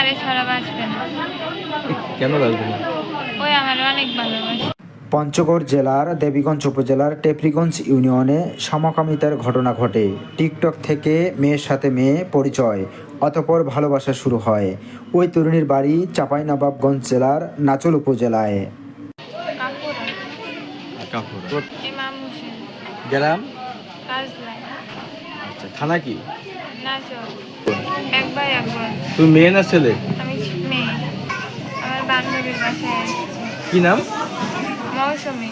আমারে ছাড়া বাঁচবে না। কেন লাগবে না? ওই আমার অনেক ভালোবাসে। পঞ্চগড় জেলার দেবীগঞ্জ উপজেলার টেপরিগঞ্জ ইউনিয়নে সমকামিতার ঘটনা ঘটে। টিকটক থেকে মেয়ের সাথে মেয়ে পরিচয় অতপর ভালোবাসা শুরু হয়। ওই তরুণীর বাড়ি চাঁপাইনবাবগঞ্জ জেলার নাচল উপজেলায়। আচ্ছা থানা কি? নাচল একবার একবার। তুমি মেয়ে না ছেলে? আমি মেয়ে। আমার বান্ধবীর বাসায় আসছি। কি নাম? মৌসুমি।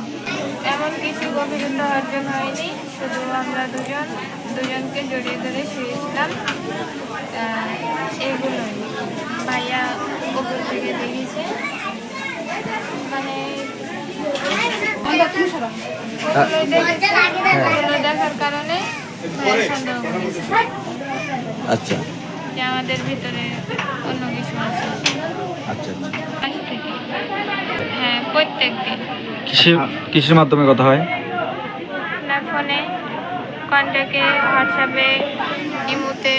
এমন কিছু গভীরতা অর্জন হয়নি শুধু আমরা দুজন দুজনকে জড়িয়ে ধরে শুয়েছিলাম। এগুলোই। ভাইয়া উপর থেকে দেখেছে। মানে দেখার কারণে আচ্ছা। যে আমাদের ভিতরে অন্য কিছু আছে। আচ্ছা আচ্ছা। আজ থেকে। হ্যাঁ প্রত্যেক দিন। কিসের কিসের মাধ্যমে কথা হয়? না ফোনে কন্ট্যাক্টে হোয়াটসঅ্যাপে ইমুতে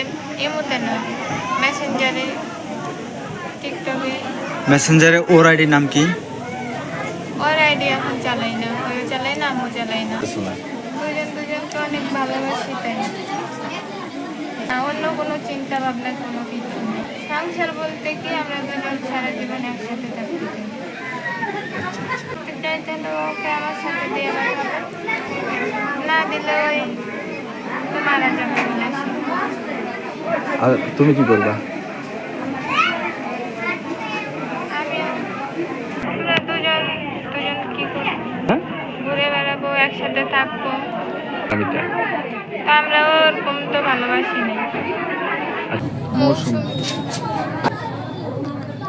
ইমুতে না মেসেঞ্জারে টিকটকে। মেসেঞ্জারে ওর আইডির নাম কি? ওর আইডি এখন চালাই না ওই চালাই না আমিও চালাই না। দুজন দুজনকে অনেক ভালোবাসি তাই। অন্য কোনো চিন্তা ভাবনা কোনো কিছু নেই। সংসার বলতে কি আমরা দুজন সারা জীবন একসাথে থাকতে চাই। তাহলে ওকে আমার সাথে দিয়ে না দিলে ওই মারা যাবে। আর তুমি কি করবা? দুজন দুজন কি করব? হ্যাঁ? ঘুরে বেড়াবো একসাথে থাকব। আমি তাই তা আমরা ওরকম তো ভালোবাসি না। মৌসুম।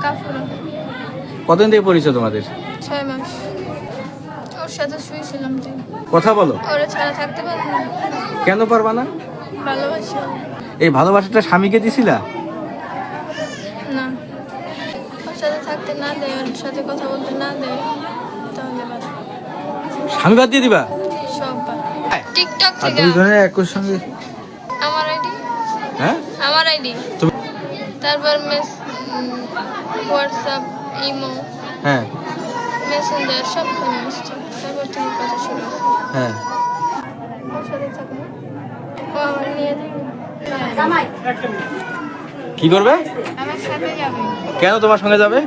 কাপুর কতদিন থেকে পরিচয় তোমাদের? ছয় মাস। ওর সাথে শুয়েছিলাম কথা বলো। ওরা ছাড়া থাকতে পারব না। কেন পারবা না? ভালোবাসি এই ভালোবাসাটা স্বামীকে দিছিলা? না। ওর সাথে থাকতে না দেয় ওর সাথে কথা বলতে না দেয় তাহলে স্বামী বাদ দিয়ে দিবা। টিকটক আর থেকে দুজনে একই সঙ্গে? আমার আইডি? হ্যাঁ? আমার আইডি। তুমি তারপর মেস হোয়াটসঅ্যাপ ইমো হ্যাঁ। মেসেঞ্জার সব ফোনে আসছে। তারপর থেকে কথা শুরু। হ্যাঁ। কি করবে? আমার সাথে যাবে। কেন তোমার সঙ্গে যাবে?